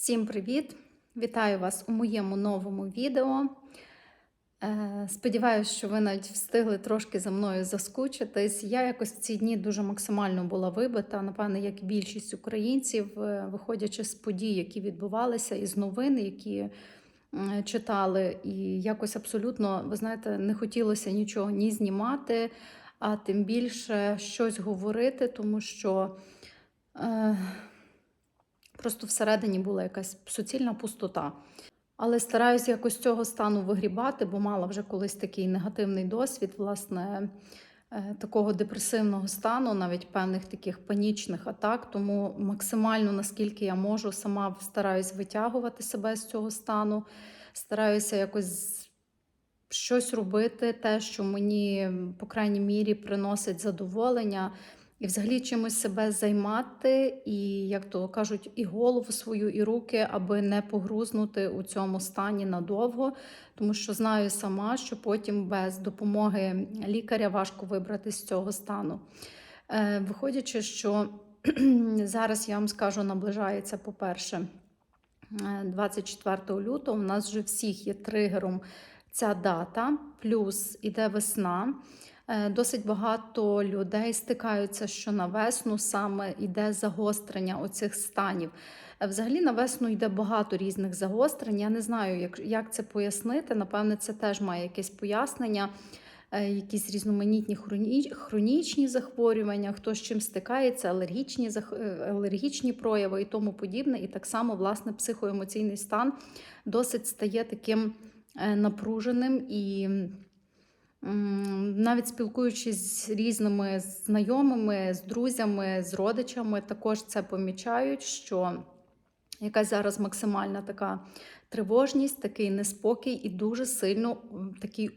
Всім привіт! Вітаю вас у моєму новому відео. Е, Сподіваюсь, що ви навіть встигли трошки за мною заскучитись. Я якось в ці дні дуже максимально була вибита, напевне, як і більшість українців, е, виходячи з подій, які відбувалися, із новин, які читали. І якось абсолютно, ви знаєте, не хотілося нічого ні знімати, а тим більше щось говорити, тому що. Е, Просто всередині була якась суцільна пустота. Але стараюся якось цього стану вигрібати, бо мала вже колись такий негативний досвід, власне, е, такого депресивного стану, навіть певних таких панічних атак. Тому максимально, наскільки я можу, сама стараюсь витягувати себе з цього стану, стараюся якось щось робити, те, що мені, по крайній мірі, приносить задоволення. І взагалі чимось себе займати, і, як то кажуть, і голову свою, і руки, аби не погрузнути у цьому стані надовго, тому що знаю сама, що потім без допомоги лікаря важко вибрати з цього стану. Е, Виходячи, що зараз я вам скажу, наближається, по-перше, 24 лютого, у нас вже всіх є тригером ця дата, плюс іде весна. Е, досить багато людей стикаються, що на весну саме йде загострення оцих станів. Е, взагалі на весну йде багато різних загострень. Я не знаю, як як це пояснити. Напевне, це теж має якесь пояснення, е, якісь різноманітні хронічні захворювання, хто з чим стикається, алергічні алергічні прояви і тому подібне. І так само, власне, психоемоційний стан досить стає таким напруженим і. Навіть спілкуючись з різними знайомими, з друзями, з родичами, також це помічають, що якась зараз максимальна така тривожність, такий неспокій і дуже сильно такий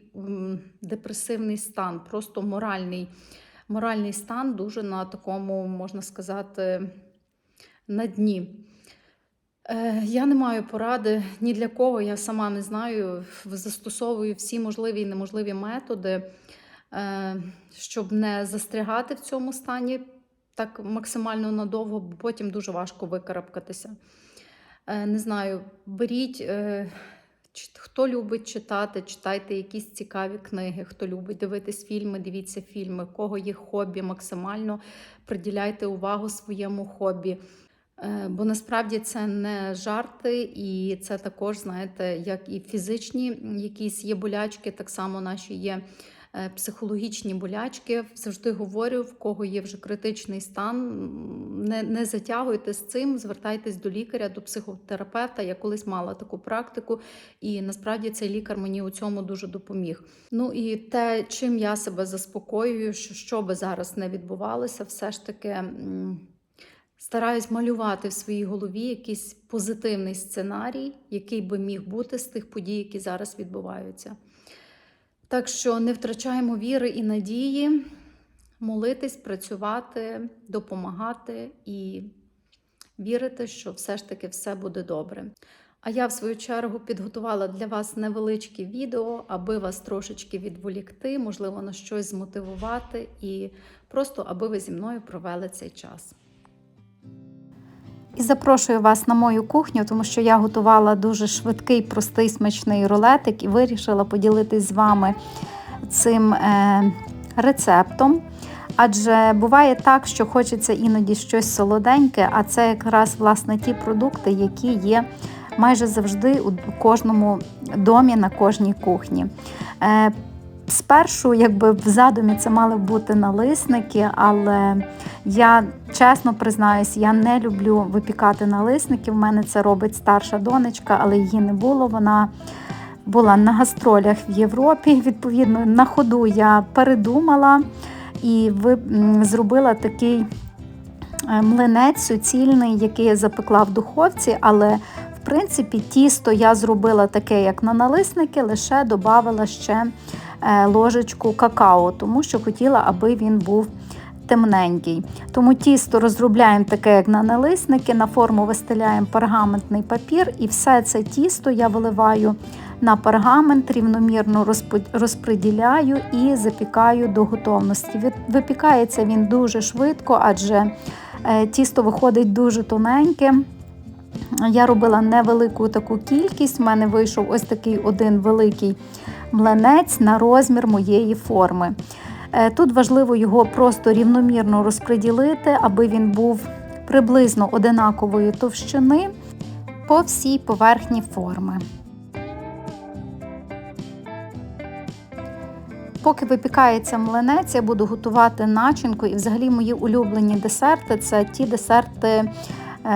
депресивний стан, просто моральний, моральний стан, дуже на такому, можна сказати, на дні. Е, я не маю поради ні для кого, я сама не знаю. Застосовую всі можливі і неможливі методи, е, щоб не застрягати в цьому стані так максимально надовго, бо потім дуже важко викарабкатися. Е, не знаю, беріть, хто любить читати, читайте якісь цікаві книги, хто любить дивитись фільми, дивіться фільми, кого є хобі, максимально приділяйте увагу своєму хобі. Е, бо насправді це не жарти, і це також, знаєте, як і фізичні якісь є болячки, так само наші є е, психологічні болячки. Завжди говорю, в кого є вже критичний стан. Не не затягуйте з цим, звертайтесь до лікаря, до психотерапевта. Я колись мала таку практику, і насправді цей лікар мені у цьому дуже допоміг. Ну і те, чим я себе заспокоюю, що що би зараз не відбувалося, все ж таки стараюсь малювати в своїй голові якийсь позитивний сценарій, який би міг бути з тих подій, які зараз відбуваються. Так що не втрачаємо віри і надії, молитись, працювати, допомагати і вірити, що все ж таки все буде добре. А я, в свою чергу, підготувала для вас невеличке відео, аби вас трошечки відволікти, можливо, на щось змотивувати, і просто аби ви зі мною провели цей час. І запрошую вас на мою кухню, тому що я готувала дуже швидкий, простий, смачний рулетик і вирішила поділитись з вами цим е, рецептом. Адже буває так, що хочеться іноді щось солоденьке, а це якраз власне ті продукти, які є майже завжди у кожному домі на кожній кухні. Спершу, якби в задумі це мали бути налисники, але я чесно признаюсь, я не люблю випікати налисники. В мене це робить старша донечка, але її не було. Вона була на гастролях в Європі. Відповідно, на ходу я передумала і зробила такий е, млинець суцільний, який я запекла в духовці, але в принципі тісто я зробила таке, як на налисники, лише додавала ще. Е, ложечку какао, тому що хотіла, аби він був темненький. Тому тісто розробляємо таке, як на налисники, на форму вистеляємо пергаментний папір, і все це тісто я виливаю на пергамент, рівномірно розподіляю і запікаю до готовності. Випікається він дуже швидко, адже е, тісто виходить дуже тоненьке. Я робила невелику таку кількість. У мене вийшов ось такий один великий млинець на розмір моєї форми. Е, Тут важливо його просто рівномірно розподілити, аби він був приблизно одинакової товщини по всій поверхні форми. Поки випікається млинець, я буду готувати начинку. І взагалі мої улюблені десерти це ті десерти,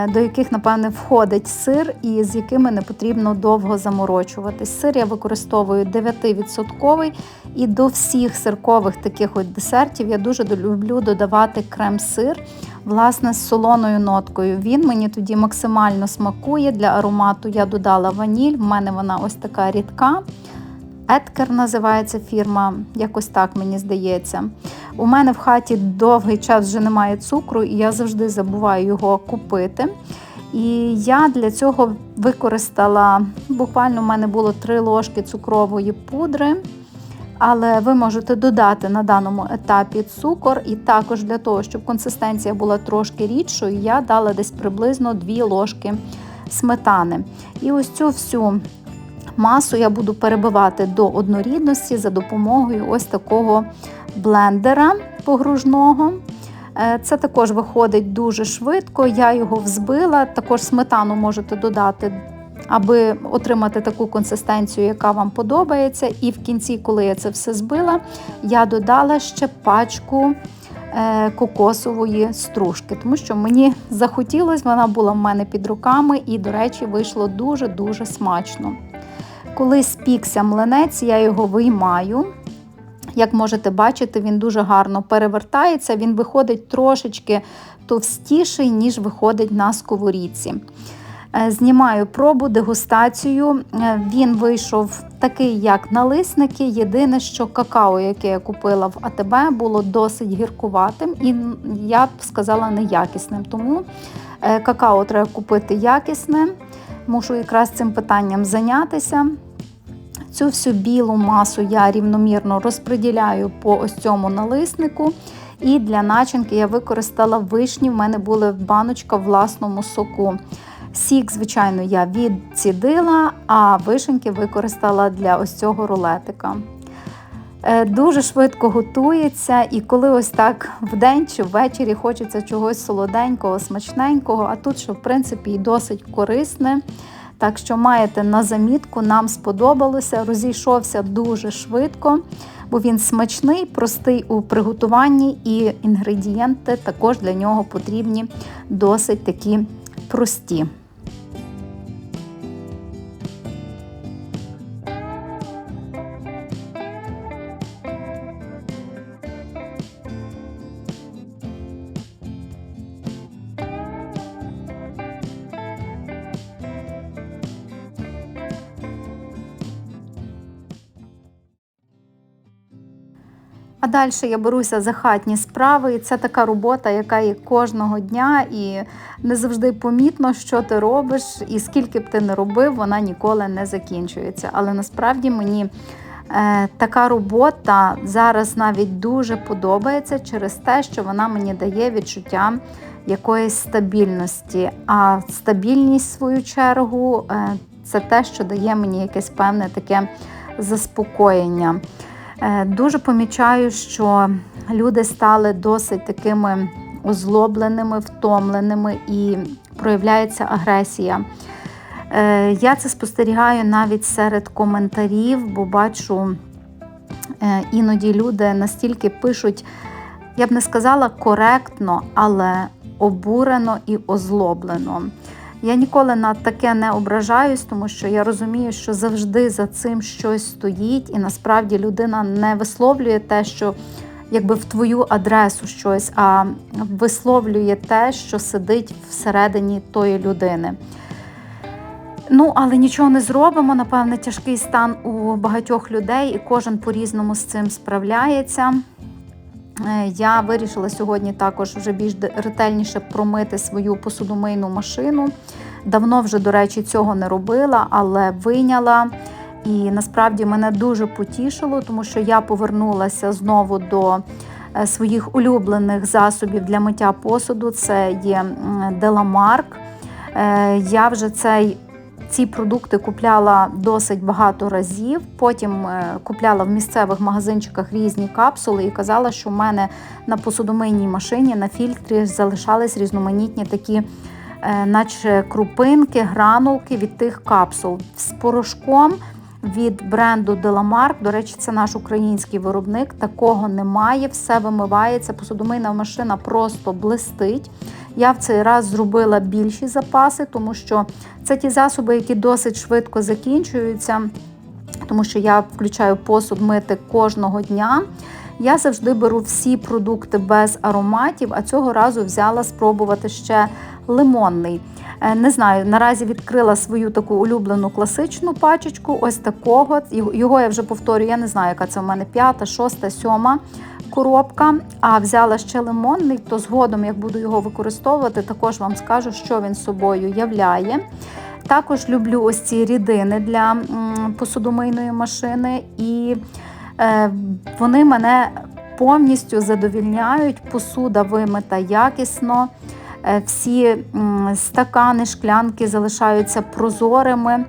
до яких, напевне, входить сир і з якими не потрібно довго заморочуватись. Сир я використовую 9% і до всіх сиркових таких от десертів я дуже люблю додавати крем-сир, власне, з солоною ноткою. Він мені тоді максимально смакує. Для аромату я додала ваніль, в мене вона ось така рідка. Еткер називається фірма, якось так мені здається. У мене в хаті довгий час вже немає цукру, і я завжди забуваю його купити. І я для цього використала буквально в мене було 3 ложки цукрової пудри. Але ви можете додати на даному етапі цукор, і також для того, щоб консистенція була трошки рідшою, я дала десь приблизно 2 ложки сметани. І ось цю всю масу я буду перебивати до однорідності за допомогою ось такого блендера погружного. Е, Це також виходить дуже швидко. Я його взбила. Також сметану можете додати, аби отримати таку консистенцію, яка вам подобається. І в кінці, коли я це все збила, я додала ще пачку е, кокосової стружки, тому що мені захотілося, вона була в мене під руками, і, до речі, вийшло дуже-дуже смачно. Коли спікся млинець, я його виймаю. Як можете бачити, він дуже гарно перевертається, він виходить трошечки товстіший, ніж виходить на сковорідці. Е, Знімаю пробу, дегустацію. Е, Він вийшов такий, як налисники. Єдине, що какао, яке я купила в АТБ, було досить гіркуватим і, я б сказала, неякісним. Тому е, какао треба купити якісне. Мушу якраз цим питанням зайнятися. Цю всю білу масу я рівномірно розподіляю по ось цьому налиснику. І для начинки я використала вишні. В мене була баночка в власному соку. Сік, звичайно, я відцідила, а вишеньки використала для ось цього рулетика. Е, Дуже швидко готується, і коли ось так вдень чи ввечері хочеться чогось солоденького, смачненького, а тут, що в принципі і досить корисне. Так що маєте на замітку, нам сподобалося, розійшовся дуже швидко, бо він смачний, простий у приготуванні, і інгредієнти також для нього потрібні досить такі прості. А далі я беруся за хатні справи, і це така робота, яка є кожного дня, і не завжди помітно, що ти робиш, і скільки б ти не робив, вона ніколи не закінчується. Але насправді мені е, така робота зараз навіть дуже подобається через те, що вона мені дає відчуття якоїсь стабільності. А стабільність, в свою чергу, е, це те, що дає мені якесь певне таке заспокоєння. Е, Дуже помічаю, що люди стали досить такими озлобленими, втомленими і проявляється агресія. Е, Я це спостерігаю навіть серед коментарів, бо бачу, е, іноді люди настільки пишуть, я б не сказала коректно, але обурено і озлоблено. Я ніколи на таке не ображаюсь, тому що я розумію, що завжди за цим щось стоїть, і насправді людина не висловлює те, що якби в твою адресу щось, а висловлює те, що сидить всередині тої людини. Ну, але нічого не зробимо. Напевне, тяжкий стан у багатьох людей, і кожен по-різному з цим справляється. Е, Я вирішила сьогодні також вже більш ретельніше промити свою посудомийну машину. Давно вже, до речі, цього не робила, але вийняла. І насправді мене дуже потішило, тому що я повернулася знову до е, своїх улюблених засобів для миття посуду. Це є Деламарк. Я вже цей. Ці продукти купляла досить багато разів. Потім е, купляла в місцевих магазинчиках різні капсули і казала, що в мене на посудомийній машині на фільтрі залишались різноманітні такі, е, наче крупинки, гранулки від тих капсул з порошком. Від бренду Деламарк, до речі, це наш український виробник. Такого немає, все вимивається. Посудомийна машина просто блистить. Я в цей раз зробила більші запаси, тому що це ті засоби, які досить швидко закінчуються, тому що я включаю посуд мити кожного дня. Я завжди беру всі продукти без ароматів, а цього разу взяла спробувати ще лимонний. Е, Не знаю, наразі відкрила свою таку улюблену класичну пачечку, ось такого. Його- я вже повторюю, я не знаю, яка це в мене п'ята, шоста, сьома коробка. А взяла ще лимонний, то згодом, як буду його використовувати, також вам скажу, що він собою являє. Також люблю ось ці рідини для посудомийної машини, і вони мене повністю задовільняють. Посуда вимита якісно. Е, Всі стакани, шклянки залишаються прозорими.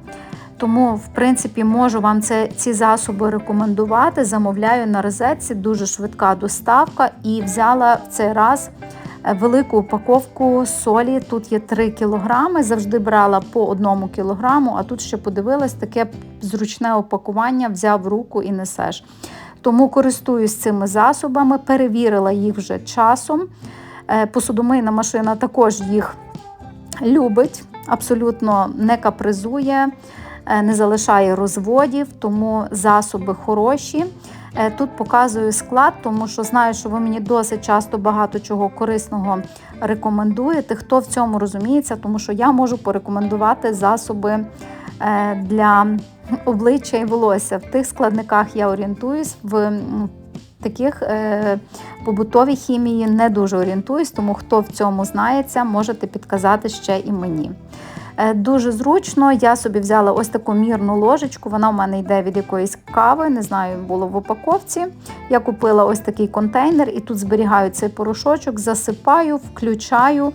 Тому, в принципі, можу вам це, ці засоби рекомендувати. Замовляю на розетці, дуже швидка доставка. І взяла в цей раз е, велику упаковку солі. Тут є 3 кілограми. Завжди брала по 1 кілограму, а тут ще подивилась таке зручне опакування, взяв руку і несеш. Тому користуюсь цими засобами, перевірила їх вже часом. Е, Посудомийна машина також їх любить, абсолютно не капризує, е, не залишає розводів, тому засоби хороші. Е, Тут показую склад, тому що знаю, що ви мені досить часто багато чого корисного рекомендуєте. Хто в цьому розуміється, тому що я можу порекомендувати засоби е, для обличчя і волосся. В тих складниках я орієнтуюсь, в таких е, побутовій хімії не дуже орієнтуюсь, тому хто в цьому знається, можете підказати ще і мені. Е, Дуже зручно, я собі взяла ось таку мірну ложечку. Вона в мене йде від якоїсь кави, не знаю, було в упаковці. Я купила ось такий контейнер і тут зберігаю цей порошочок, засипаю, включаю.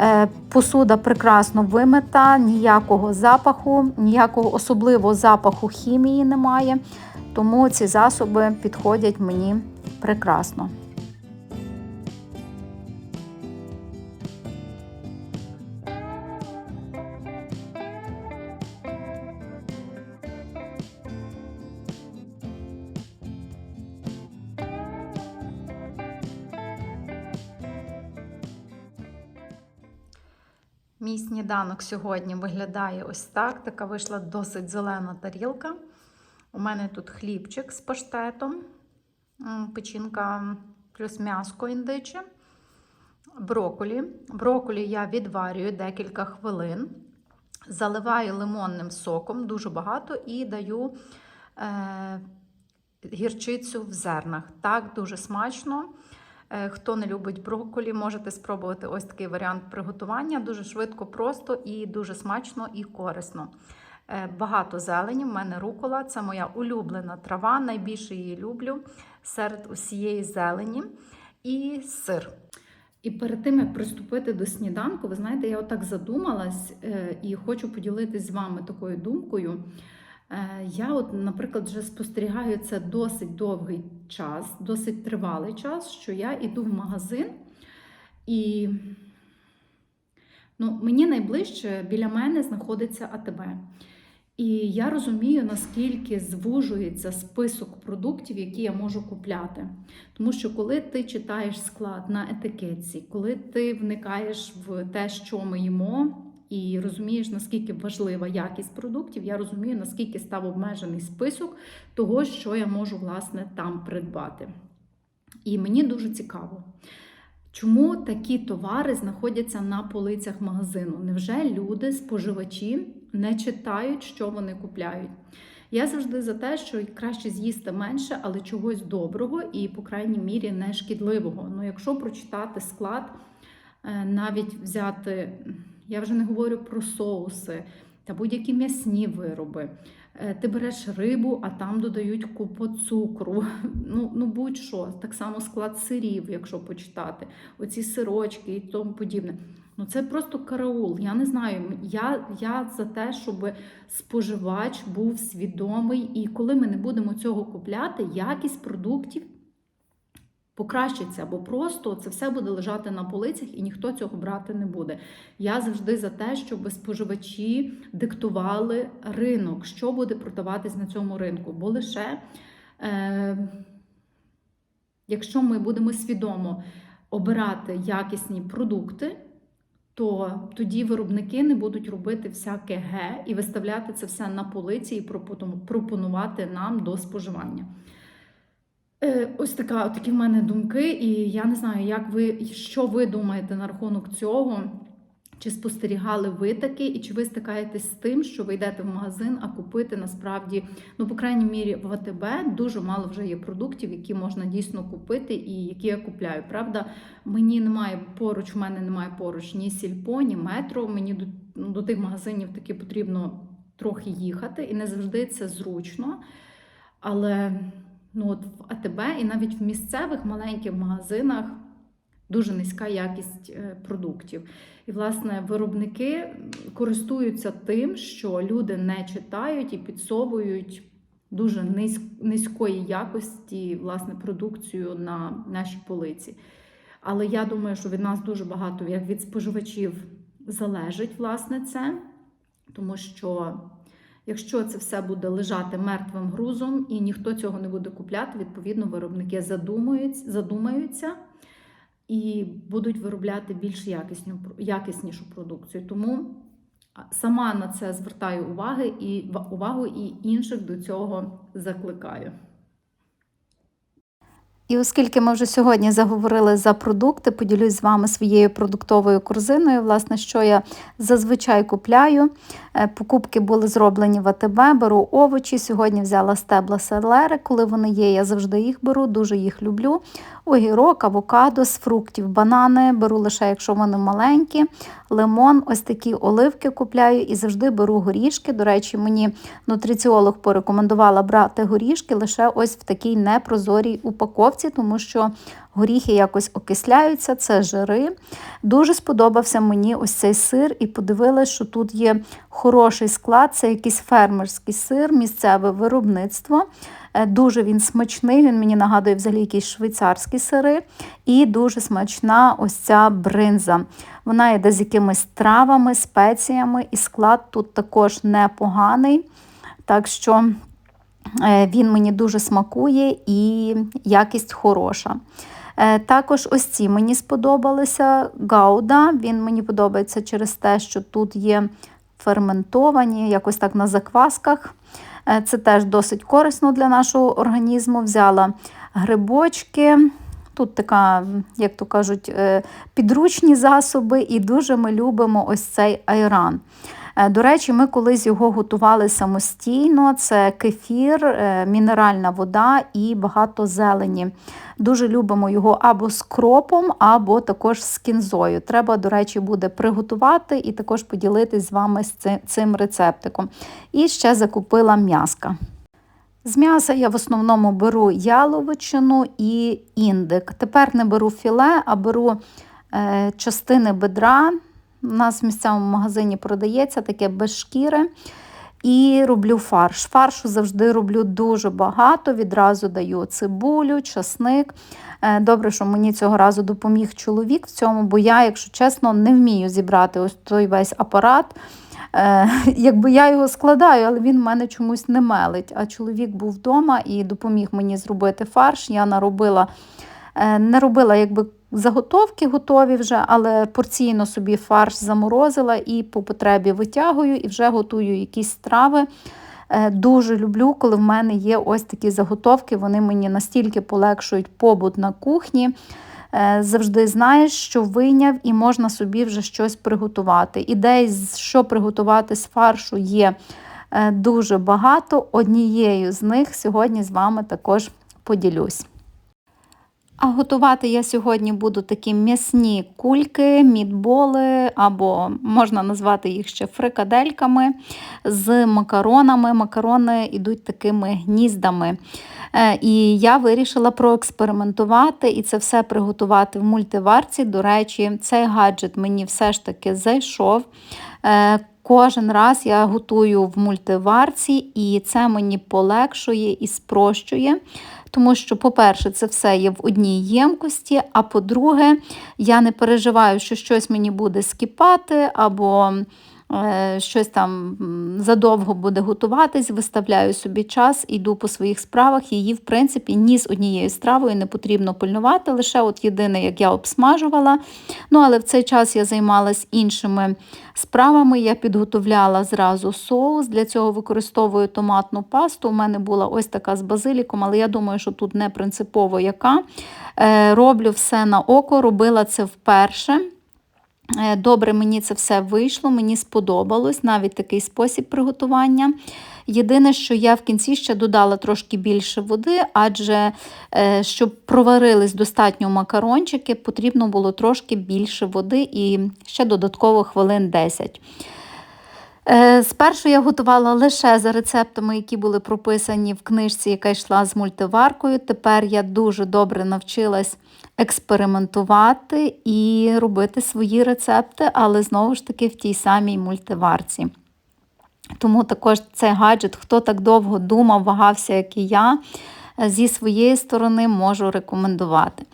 Е, Посуда прекрасно вимита, ніякого запаху, ніякого особливого запаху хімії немає. Тому ці засоби підходять мені прекрасно. Мій сніданок сьогодні виглядає ось так. Така вийшла досить зелена тарілка. У мене тут хлібчик з паштетом, печінка плюс м'яско індиче, броколі. Броколі я відварюю декілька хвилин, заливаю лимонним соком, дуже багато, і даю е, гірчицю в зернах. Так, дуже смачно. Е, Хто не любить брокколі, можете спробувати ось такий варіант приготування. Дуже швидко, просто і дуже смачно і корисно. Е, Багато зелені, в мене рукола, це моя улюблена трава, найбільше її люблю серед усієї зелені і сир. І перед тим, як приступити до сніданку, ви знаєте, я отак задумалась е, і хочу поділитись з вами такою думкою. Е, Я, от, наприклад, вже спостерігаю це досить довгий час, досить тривалий час, що я йду в магазин і ну, мені найближче біля мене знаходиться АТБ. І я розумію, наскільки звужується список продуктів, які я можу купляти. Тому що коли ти читаєш склад на етикетці, коли ти вникаєш в те, що ми їмо, і розумієш, наскільки важлива якість продуктів, я розумію, наскільки став обмежений список того, що я можу власне там придбати. І мені дуже цікаво. Чому такі товари знаходяться на полицях магазину? Невже люди, споживачі, не читають, що вони купляють? Я завжди за те, що краще з'їсти менше, але чогось доброго і, по крайній мірі, не шкідливого. Ну, якщо прочитати склад, е, навіть взяти, я вже не говорю про соуси та будь-які м'ясні вироби. Е, Ти береш рибу, а там додають купу цукру. Ну, ну будь-що. Так само склад сирів, якщо почитати, оці сирочки і тому подібне. Ну це просто караул. Я не знаю. Я, я за те, щоб споживач був свідомий, і коли ми не будемо цього купляти, якість продуктів покращиться, бо просто це все буде лежати на полицях і ніхто цього брати не буде. Я завжди за те, щоб споживачі диктували ринок, що буде продаватись на цьому ринку. Бо лише е, якщо ми будемо свідомо обирати якісні продукти, то тоді виробники не будуть робити всяке ге і виставляти це все на полиці і пропонувати нам до споживання. Е, Ось така, такі в мене думки, і я не знаю, як ви, що ви думаєте на рахунок цього. Чи спостерігали ви таке, і чи ви стикаєтесь з тим, що ви йдете в магазин, а купити насправді, ну, по крайній мірі, в АТБ дуже мало вже є продуктів, які можна дійсно купити і які я купляю. Правда, мені немає поруч, в мене немає поруч ні сільпо, ні метро. Мені до, ну, до тих магазинів таки потрібно трохи їхати, і не завжди це зручно. Але ну, от в АТБ і навіть в місцевих маленьких магазинах дуже низька якість е, продуктів. І, власне, виробники користуються тим, що люди не читають і підсовують дуже низької якості власне, продукцію на нашій полиці. Але я думаю, що від нас дуже багато, як від споживачів, залежить власне це, тому що якщо це все буде лежати мертвим грузом і ніхто цього не буде купляти, відповідно, виробники задумаються і будуть виробляти більш якісну, якіснішу продукцію. Тому сама на це звертаю уваги і увагу і інших до цього закликаю. І оскільки ми вже сьогодні заговорили за продукти, поділюсь з вами своєю продуктовою корзиною. Власне, що я зазвичай купляю. Е, Покупки були зроблені в АТБ, беру овочі. Сьогодні взяла стебла селери. Коли вони є, я завжди їх беру, дуже їх люблю. Огірок, авокадо, з фруктів, банани беру лише, якщо вони маленькі, лимон, ось такі оливки купляю і завжди беру горішки. До речі, мені нутриціолог порекомендувала брати горішки лише ось в такій непрозорій упаковці, тому що горіхи якось окисляються, це жири. Дуже сподобався мені ось цей сир, і подивилась, що тут є хороший склад, це якийсь фермерський сир, місцеве виробництво. Е, Дуже він смачний, він мені нагадує взагалі якісь швейцарські сири. І дуже смачна ось ця бринза. Вона йде з якимись травами, спеціями, і склад тут також непоганий. Так що він мені дуже смакує і якість хороша. Е, Також ось ці мені сподобалися гауда. Він мені подобається через те, що тут є ферментовані, якось так на заквасках. Е, Це теж досить корисно для нашого організму. Взяла грибочки. Тут така, як то кажуть, е, підручні засоби, і дуже ми любимо ось цей айран. Е, До речі, ми колись його готували самостійно. Це кефір, е, мінеральна вода і багато зелені. Дуже любимо його або з кропом, або також з кінзою. Треба, до речі, буде приготувати і також поділитись з вами цим рецептиком. І ще закупила м'яска. З м'яса я в основному беру яловичину і індик. Тепер не беру філе, а беру е, частини бедра. У нас в місцевому магазині продається таке без шкіри. І роблю фарш. Фаршу завжди роблю дуже багато. Відразу даю цибулю, часник. Е, Добре, що мені цього разу допоміг чоловік в цьому, бо я, якщо чесно, не вмію зібрати ось той весь апарат. Е, Якби я його складаю, але він в мене чомусь не мелить. А чоловік був вдома і допоміг мені зробити фарш. Я наробила, е, не робила якби заготовки готові вже, але порційно собі фарш заморозила і по потребі витягую і вже готую якісь страви. Е, Дуже люблю, коли в мене є ось такі заготовки. Вони мені настільки полегшують побут на кухні. Е, Завжди знаєш, що вийняв, і можна собі вже щось приготувати. Ідей, що приготувати з фаршу, є е, дуже багато. Однією з них сьогодні з вами також поділюсь. А готувати я сьогодні буду такі м'ясні кульки, мідболи, або можна назвати їх ще фрикадельками з макаронами. Макарони йдуть такими гніздами. Е, І я вирішила проекспериментувати і це все приготувати в мультиварці. До речі, цей гаджет мені все ж таки зайшов. Е, Кожен раз я готую в мультиварці, і це мені полегшує і спрощує. Тому що, по-перше, це все є в одній ємкості, а по-друге, я не переживаю, що щось мені буде скіпати або щось там задовго буде готуватись, виставляю собі час, йду по своїх справах. Її, в принципі, ні з однією стравою не потрібно пильнувати. Лише от єдине, як я обсмажувала. Ну, але в цей час я займалась іншими справами. Я підготовляла зразу соус. Для цього використовую томатну пасту. У мене була ось така з базиліком, але я думаю, що тут не принципово яка. Е, Роблю все на око, робила це вперше. Е, Добре, мені це все вийшло, мені сподобалось навіть такий спосіб приготування. Єдине, що я в кінці ще додала трошки більше води, адже е, щоб проварились достатньо макарончики, потрібно було трошки більше води і ще додатково хвилин 10. Е, Спершу я готувала лише за рецептами, які були прописані в книжці, яка йшла з мультиваркою. Тепер я дуже добре навчилась експериментувати і робити свої рецепти, але знову ж таки в тій самій мультиварці. Тому також цей гаджет, хто так довго думав, вагався, як і я, зі своєї сторони можу рекомендувати.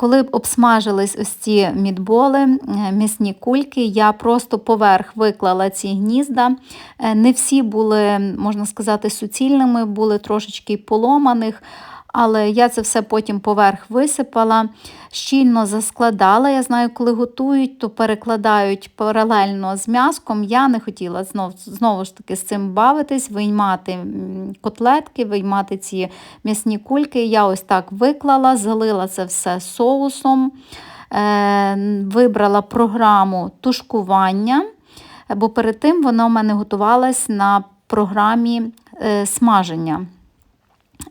Коли б обсмажились ось ці мідболи, місні м'ясні кульки, я просто поверх виклала ці гнізда. Е, Не всі були, можна сказати, суцільними, були трошечки поломаних. Але я це все потім поверх висипала, щільно заскладала. Я знаю, коли готують, то перекладають паралельно з м'яском. Я не хотіла знов, знову ж таки з цим бавитись, виймати котлетки, виймати ці м'ясні кульки. Я ось так виклала, залила це все соусом, е, вибрала програму тушкування, бо перед тим вона у мене готувалась на програмі е, смаження.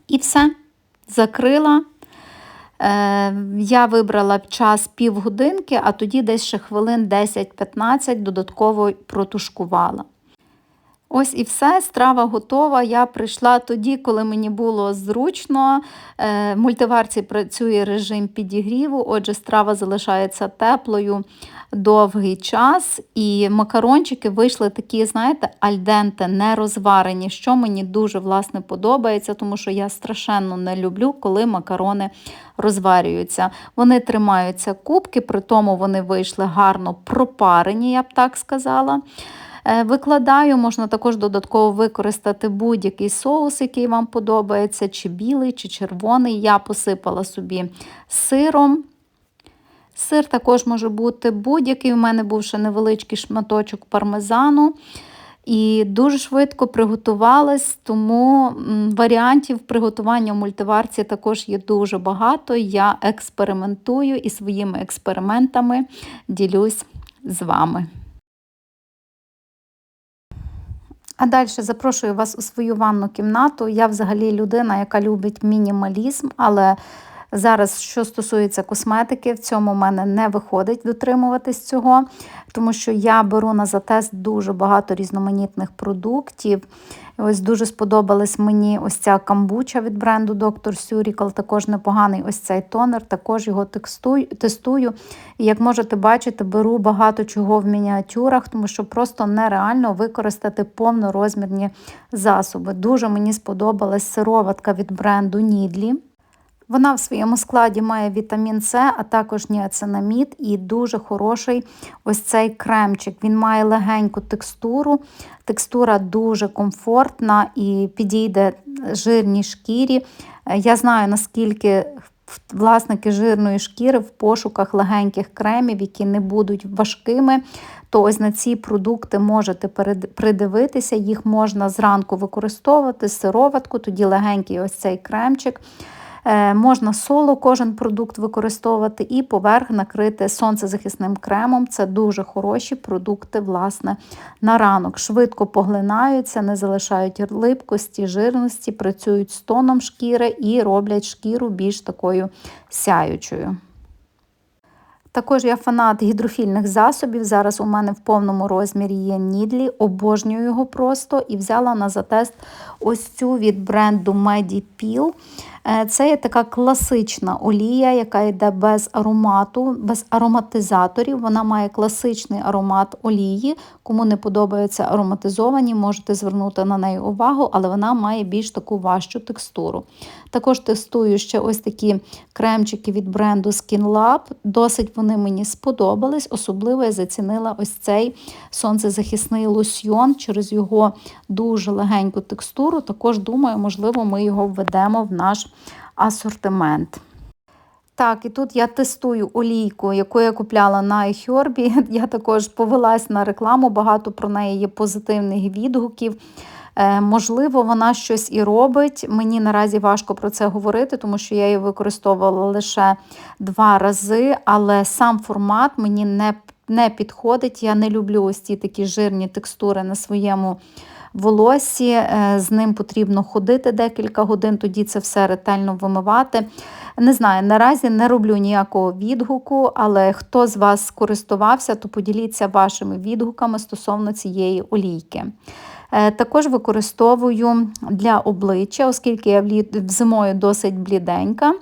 І все закрила. Е, Я вибрала час півгодинки, а тоді десь ще хвилин 10-15 додатково протушкувала. Ось і все, страва готова. Я прийшла тоді, коли мені було зручно. Е, В мультиварці працює режим підігріву, отже, страва залишається теплою довгий час. І макарончики вийшли такі, знаєте, альденте, не розварені, що мені дуже власне подобається, тому що я страшенно не люблю, коли макарони розварюються. Вони тримаються кубки, при тому вони вийшли гарно пропарені, я б так сказала. Е, Викладаю, можна також додатково використати будь-який соус, який вам подобається, чи білий, чи червоний. Я посипала собі сиром. Сир також може бути будь-який. У мене був ще невеличкий шматочок пармезану. І дуже швидко приготувалась, тому варіантів приготування в мультиварці також є дуже багато. Я експериментую і своїми експериментами ділюсь з вами. А далі запрошую вас у свою ванну кімнату. Я взагалі людина, яка любить мінімалізм, але зараз, що стосується косметики, в цьому мене не виходить дотримуватись цього, тому що я беру на затест дуже багато різноманітних продуктів. Ось дуже сподобалась мені ось ця камбуча від бренду Dr. Surical, також непоганий ось цей тонер, також його тестую. І як можете бачити, беру багато чого в мініатюрах, тому що просто нереально використати повнорозмірні засоби. Дуже мені сподобалась сироватка від бренду Нідлі. Вона в своєму складі має вітамін С, а також ніацинамід і дуже хороший ось цей кремчик. Він має легеньку текстуру, текстура дуже комфортна і підійде жирній шкірі. Е, Я знаю, наскільки власники жирної шкіри в пошуках легеньких кремів, які не будуть важкими. То ось на ці продукти можете придивитися, їх можна зранку використовувати, сироватку, тоді легенький ось цей кремчик. Е, Можна соло кожен продукт використовувати і поверх накрити сонцезахисним кремом. Це дуже хороші продукти, власне, на ранок. Швидко поглинаються, не залишають липкості, жирності, працюють з тоном шкіри і роблять шкіру більш такою сяючою. Також я фанат гідрофільних засобів. Зараз у мене в повному розмірі єНідлі, обожнюю його просто і взяла на затест ось цю від бренду Medipil. Е, Це є така класична олія, яка йде без аромату, без ароматизаторів. Вона має класичний аромат олії. Кому не подобаються ароматизовані, можете звернути на неї увагу, але вона має більш таку важчу текстуру. Також тестую ще ось такі кремчики від бренду Skin Lab. Досить вони мені сподобались. Особливо я зацінила ось цей сонцезахисний лосьйон через його дуже легеньку текстуру. Також думаю, можливо, ми його введемо в наш асортимент. Так, і тут я тестую олійку, яку я купляла на iHerb. Я також повелась на рекламу, багато про неї є позитивних відгуків. Е, Можливо, вона щось і робить. Мені наразі важко про це говорити, тому що я її використовувала лише два рази, але сам формат мені не, не підходить. Я не люблю ось ці такі жирні текстури на своєму волосі. Е, З ним потрібно ходити декілька годин, тоді це все ретельно вимивати. Не знаю, наразі не роблю ніякого відгуку, але хто з вас скористувався, то поділіться вашими відгуками стосовно цієї олійки. Е, Також використовую для обличчя, оскільки я зимою досить бліденька.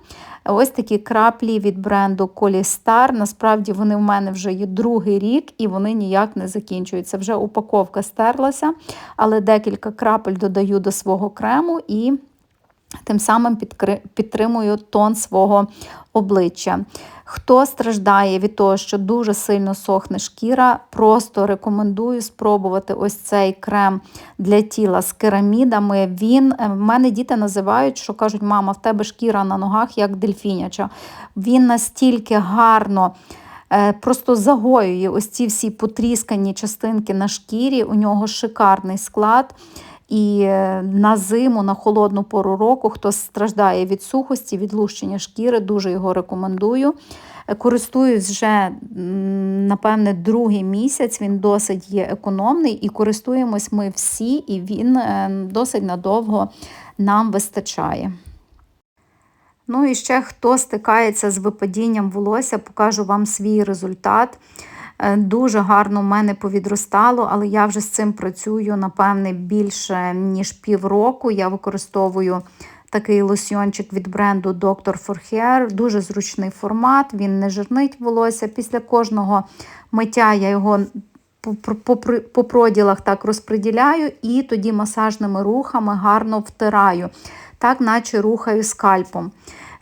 Ось такі краплі від бренду Колістар. Насправді вони в мене вже є другий рік і вони ніяк не закінчуються. Вже упаковка стерлася, але декілька крапель додаю до свого крему і тим самим підтримую тон свого обличчя. Хто страждає від того, що дуже сильно сохне шкіра, просто рекомендую спробувати ось цей крем для тіла з керамідами. Він е, в мене діти називають, що кажуть, мама, в тебе шкіра на ногах, як дельфіняча. Він настільки гарно. е, Просто загоює ось ці всі потріскані частинки на шкірі. У нього шикарний склад. І е, на зиму, на холодну пору року, хто страждає від сухості, від лущення шкіри, дуже його рекомендую. Е, Користуюсь вже, напевне, другий місяць. Він досить є економний, і користуємось ми всі, і він е, досить надовго нам вистачає. Ну і ще хто стикається з випадінням волосся, покажу вам свій результат. Е, Дуже гарно в мене повідростало, але я вже з цим працюю, напевне, більше ніж півроку. Я використовую такий лосьйончик від бренду Dr. for Hair. Дуже зручний формат, він не жирнить волосся. Після кожного миття я його по, проділах так розподіляю і тоді масажними рухами гарно втираю, так наче рухаю скальпом.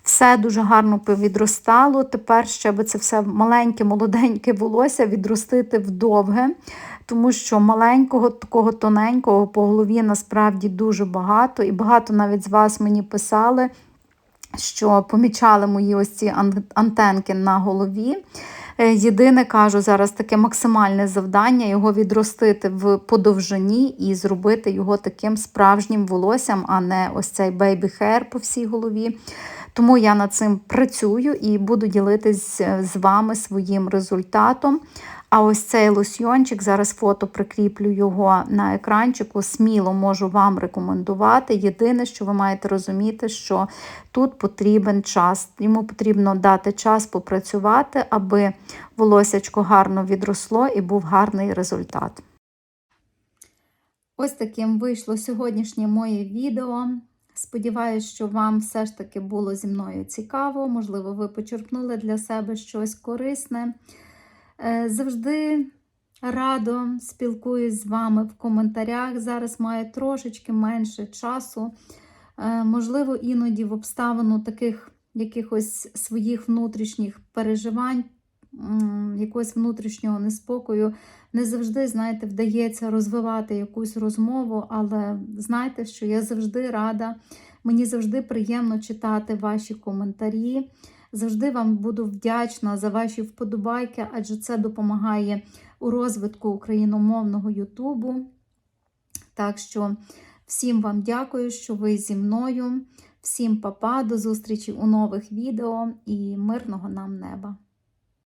Все дуже гарно повідростало. Тепер ще би це все маленьке, молоденьке волосся відростити в довге, тому що маленького, такого тоненького по голові насправді дуже багато. І багато навіть з вас мені писали, що помічали мої ось ці антенки на голові. Е, Єдине кажу зараз таке максимальне завдання його відростити в подовжині і зробити його таким справжнім волоссям, а не ось цей hair по всій голові. Тому я над цим працюю і буду ділитись е, з вами своїм результатом. А ось цей лосьйончик, зараз фото прикріплю його на екранчику, сміло можу вам рекомендувати. Єдине, що ви маєте розуміти, що тут потрібен час. Йому потрібно дати час попрацювати, аби волосячко гарно відросло і був гарний результат. Ось таким вийшло сьогоднішнє моє відео. Сподіваюсь, що вам все ж таки було зі мною цікаво. Можливо, ви почерпнули для себе щось корисне. Е, Завжди радо спілкуюсь з вами в коментарях. Зараз маю трошечки менше часу. Е, Можливо, іноді в обставину таких якихось своїх внутрішніх переживань, якогось внутрішнього неспокою. Не завжди, знаєте, вдається розвивати якусь розмову, але знайте, що я завжди рада. Мені завжди приємно читати ваші коментарі. Завжди вам буду вдячна за ваші вподобайки, адже це допомагає у розвитку україномовного Ютубу. Так що всім вам дякую, що ви зі мною. Всім па-па, до зустрічі у нових відео і мирного нам неба!